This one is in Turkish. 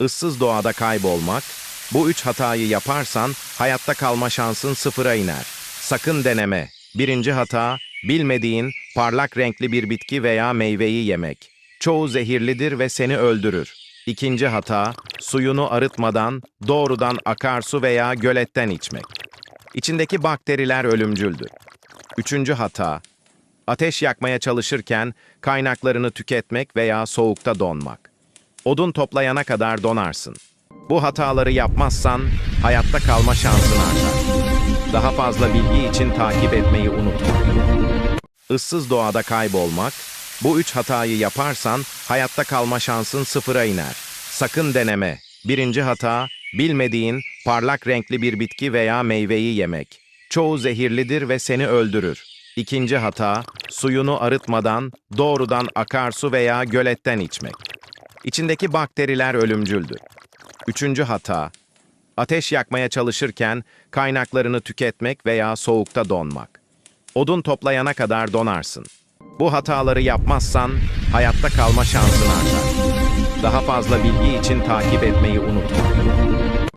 ıssız doğada kaybolmak, bu üç hatayı yaparsan hayatta kalma şansın sıfıra iner. Sakın deneme. Birinci hata, bilmediğin parlak renkli bir bitki veya meyveyi yemek. Çoğu zehirlidir ve seni öldürür. İkinci hata, suyunu arıtmadan doğrudan akarsu veya göletten içmek. İçindeki bakteriler ölümcüldür. Üçüncü hata, ateş yakmaya çalışırken kaynaklarını tüketmek veya soğukta donmak. Odun toplayana kadar donarsın. Bu hataları yapmazsan hayatta kalma şansın artar. Daha fazla bilgi için takip etmeyi unutma. Issız doğada kaybolmak, bu üç hatayı yaparsan hayatta kalma şansın sıfıra iner. Sakın deneme. Birinci hata, bilmediğin parlak renkli bir bitki veya meyveyi yemek. Çoğu zehirlidir ve seni öldürür. İkinci hata, suyunu arıtmadan doğrudan akarsu veya göletten içmek. İçindeki bakteriler ölümcüldür. Üçüncü hata, ateş yakmaya çalışırken kaynaklarını tüketmek veya soğukta donmak. Odun toplayana kadar donarsın. Bu hataları yapmazsan hayatta kalma şansın artar. Daha fazla bilgi için takip etmeyi unutma.